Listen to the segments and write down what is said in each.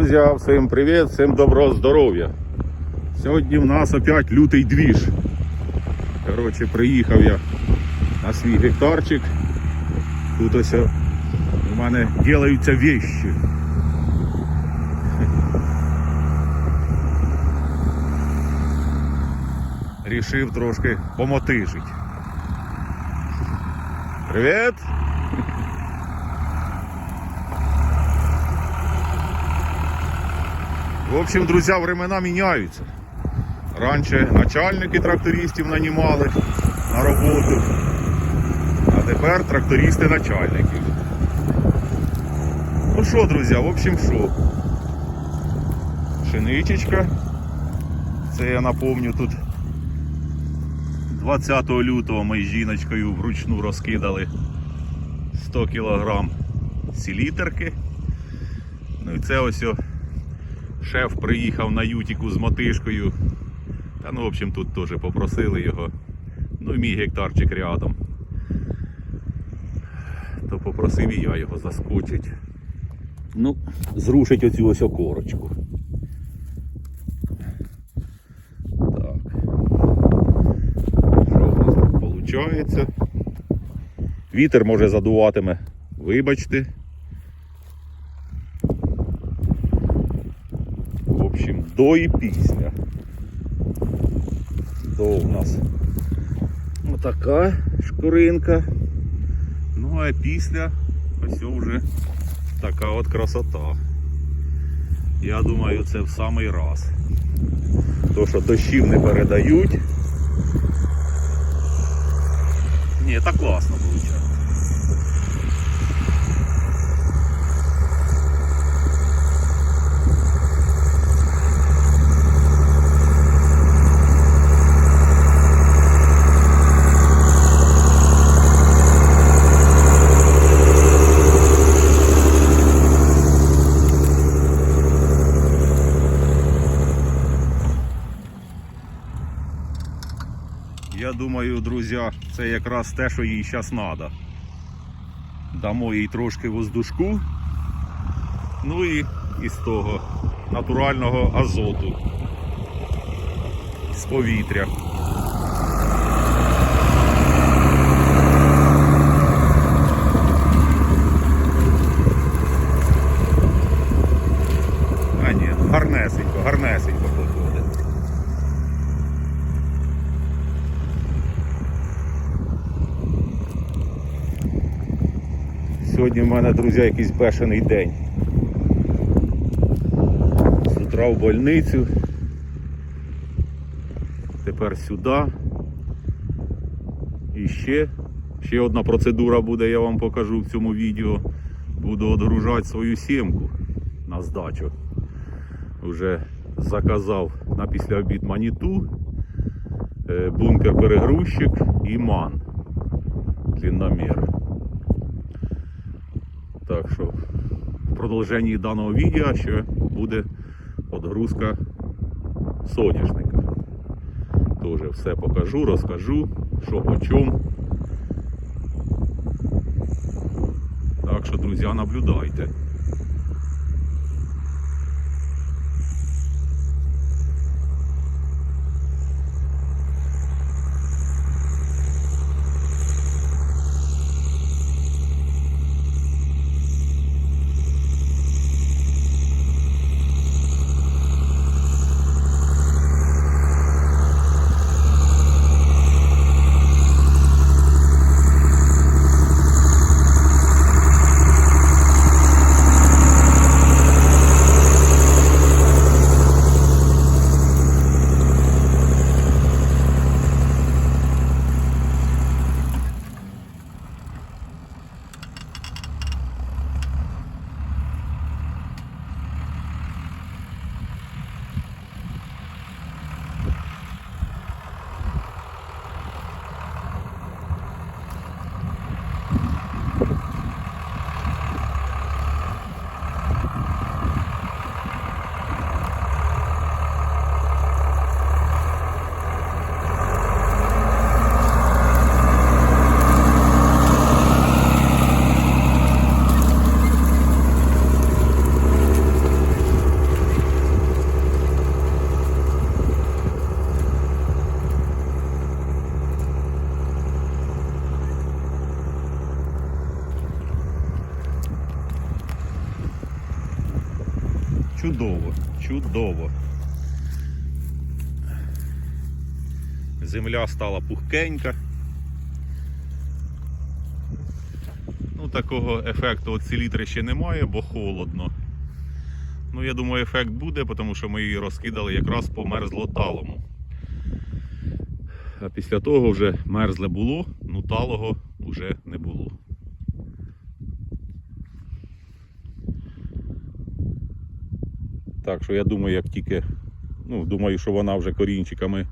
Друзі, всім привіт, всім доброго здоров'я. Сьогодні в нас опять лютий двіж. Коротше, приїхав я на свій гектарчик. Тут ось у мене ділаються вещи. Рішив трошки помотижить. Привіт! В общем, друзья, времена меняются. Раніше начальники трактористів нанімали на роботу, а тепер трактористи начальників. Ну що, друзі, в общем, що? Пшеничечка. Це я напомню тут 20 лютого ми з жіночкою вручну розкидали 100 кг селітерки. Ну і це ось о, шеф приїхав на Ютіку з мотишкою. Та ну, в общем, тут теж попросили його. Ну і мій гектарчик рядом. То попросив і я його заскочить. Ну, зрушить оцю ось окорочку. Так. Що в нас тут виходить? Вітер може задуватиме. Вибачте. В общем, до і після. До у нас отака шкуринка. Ну а після ось вже така от красота. Я думаю, це в самий раз. То, що дощів не передають. Ні, так класно виходить. Я думаю, друзі, це якраз те, що їй зараз треба. Дамо їй трошки воздушку. Ну і із того натурального азоту. З повітря. А ні, гарнесенько, гарнесенько походить. Сьогодні в мене, друзі, якийсь бешений день. З утра в больницю. Тепер сюди. І ще. Ще одна процедура буде, я вам покажу в цьому відео. Буду відгружати свою сімку на здачу. Вже заказав на післяобід маніту, е, бункер перегрузчик і ман. Длинномір. Що в продовженні даного відео ще буде одгрузка соняшника. Тоже все покажу, розкажу, що по чому. Так що, друзі, наблюдайте. Чудово, чудово. Земля стала пухкенька. Ну, такого ефекту от селітри ще немає, бо холодно. Ну, я думаю, ефект буде, тому що ми її розкидали якраз по мерзлоталому. А після того вже мерзле було, ну талого вже не було. Так що я думаю, як тільки, ну, думаю, що вона вже корінчиками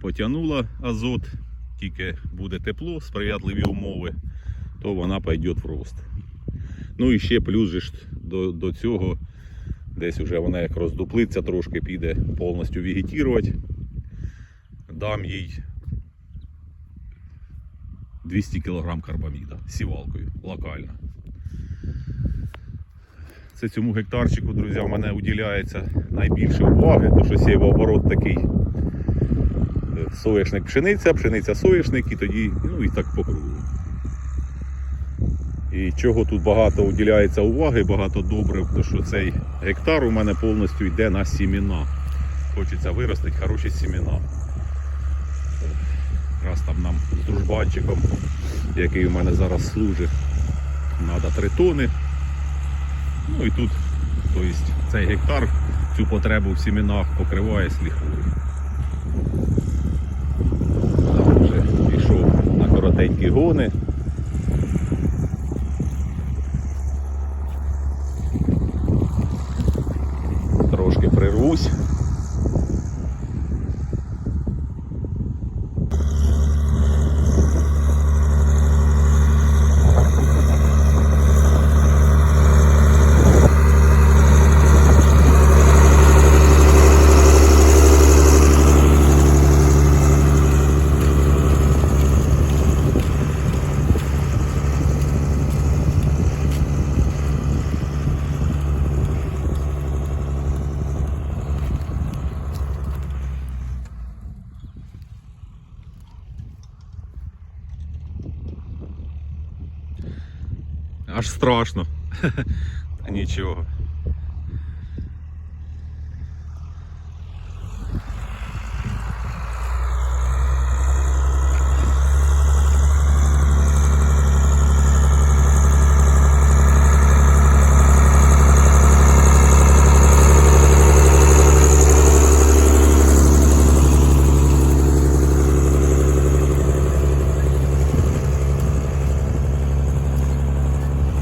потягнула азот, тільки буде тепло, сприятливі умови, то вона пойде в рост. Ну і ще плюс же до, до цього, десь вже вона як роздуплиться, трошки піде повністю вегетувати. Дам їй 200 кг карбаміда сівалкою локально. Це цьому гектарчику, друзі, в мене уділяється найбільше уваги, тому що сівооборот такий е, соєшник пшениця, пшениця соєшник і тоді, ну і так по кругу. І чого тут багато уділяється уваги, багато добрив, тому що цей гектар у мене повністю йде на сіміна. Хочеться виростити хороші сіміна. Раз там нам з дружбанчиком, який у мене зараз служить, треба 3 тони. Ну і тут, тобто цей гектар цю потребу в сімінах покриває сліхою. Там вже пішов на коротенькі гони. Трошки прирвусь. Аж страшно. Та нічого.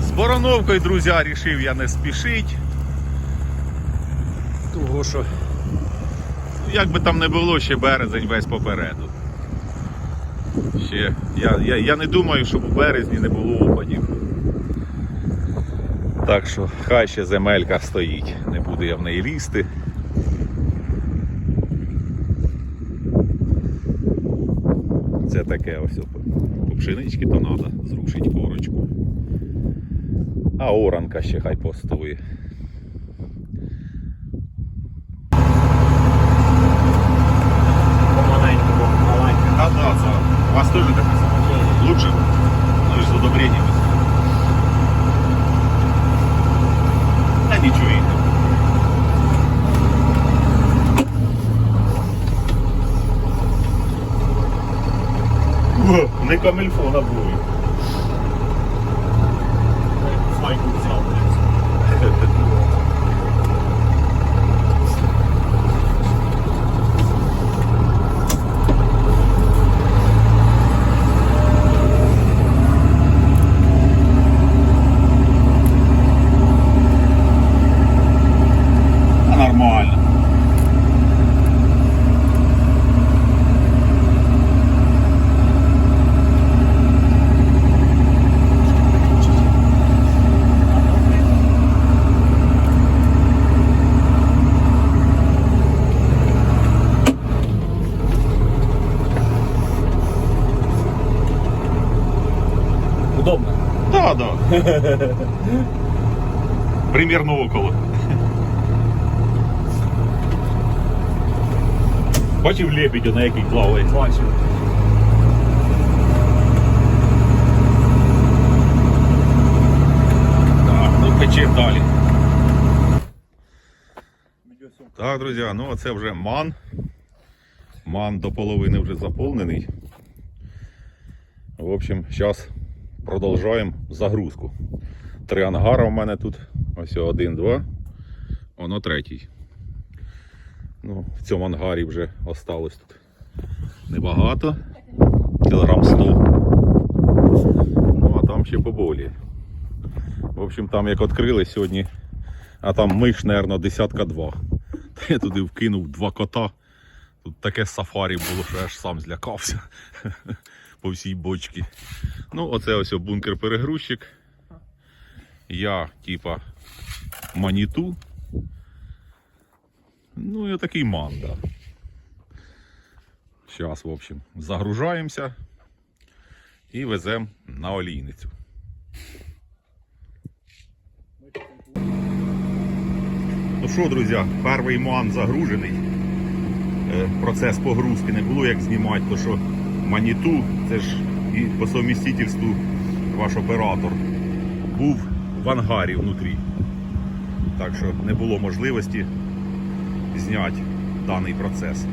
З Бороновкою, друзі, рішив я не спішить. Того що, як би там не було, ще березень весь попереду. Ще, я, я, я не думаю, щоб у березні не було опадів. Так що хай ще земелька стоїть, не буду я в неї лізти. Це таке ось по пшенички то треба зрушити корочку. А оранка ще хай постоїть. Помаленьку, маленьку. А, да, да. У вас тоже так Лучше? Ну и с удобрениями. Да ничего и Не камельфо на pai, no final. Примерно около. Бачив лебедя, на який плаває. Бачив. Так, ну пече далі. Так, друзі, ну оце вже ман. Ман до половини вже заповнений. В общем, зараз продовжуємо загрузку. Три ангара в мене тут. Ось один, два. Воно третій. Ну, в цьому ангарі вже осталось тут небагато. Кілограм 100. Ну, а там ще поболі. В общем, там як відкрили сьогодні, а там миш, мабуть, десятка два. Та я туди вкинув два кота. Тут таке сафарі було, що я аж сам злякався по всій бочці. Ну, оце ось бункер-перегрузчик. Я, типа, маніту. Ну і отакий манда. Зараз, в общем, загружаємося і веземо на олійницю. Ну що, друзі, перший ман загружений. Е, Процес погрузки не було як знімати, то що маніту, це ж і по совмістительству ваш оператор, був в ангарі внутрі. Так що не було можливості зняти даний процес.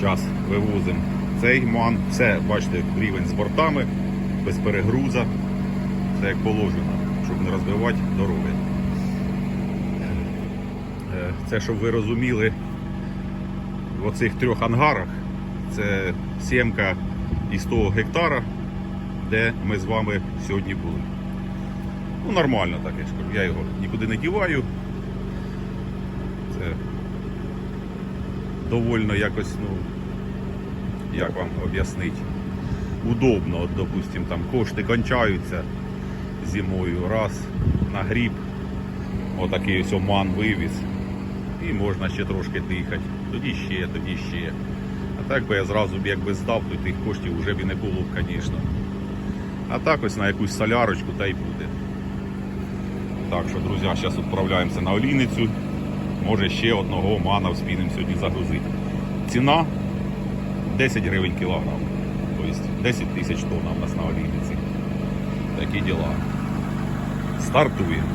Зараз вивозимо цей ман. Все, бачите, рівень з бортами, без перегруза. Все як положено, щоб не розбивати дороги. Е, Це, щоб ви розуміли, в оцих трьох ангарах це сімка із того гектара, де ми з вами сьогодні були. Ну, нормально так, я ж кажу. Я його нікуди не діваю. Це довольно якось, ну, як вам об'яснити, удобно. От, допустим, там кошти кончаються зимою, раз на гріб, отакий ось оман вивіз. І можна ще трошки дихати. Тоді ще, тоді ще. Так би я зразу б якби здав, то тих коштів вже б і не було б, звісно. А так ось на якусь солярочку та й буде. Так що, друзі, зараз відправляємося на олійницю. Може ще одного мана вспінемо сьогодні загрузити. Ціна 10 гривень кілограм. Тобто 10 тисяч тонн у нас на олійниці. Такі діла. Стартуємо.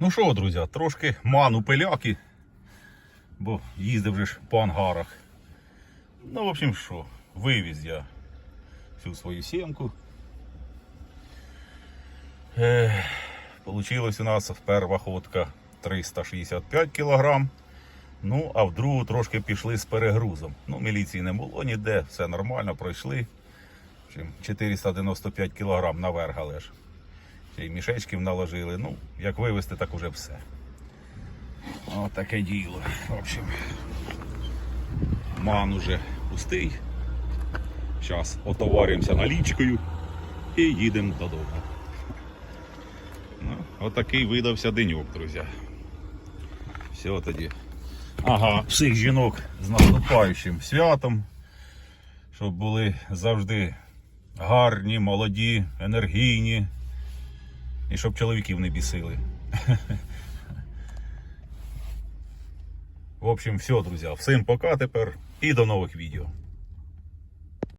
Ну що, друзі, трошки ману пиляки, бо їздив вже ж по ангарах. Ну, в общем, що, вивіз я всю свою сімку. Е, Получилось у нас перша ходка 365 кг. Ну, а в другу трошки пішли з перегрузом. Ну, міліції не було ніде, все нормально, пройшли. 495 кг наверх, але ж. Ще й мішечків наложили. Ну, як вивезти, так уже все. Ось таке діло. В общем, ман уже пустий. Зараз отоваримося налічкою і їдемо додому. Ну, отакий видався деньок, друзі. Все тоді. Ага, всіх жінок з наступаючим святом. Щоб були завжди гарні, молоді, енергійні. І щоб чоловіків не бісили. В общем, все, друзі. Всім пока тепер і до нових відео.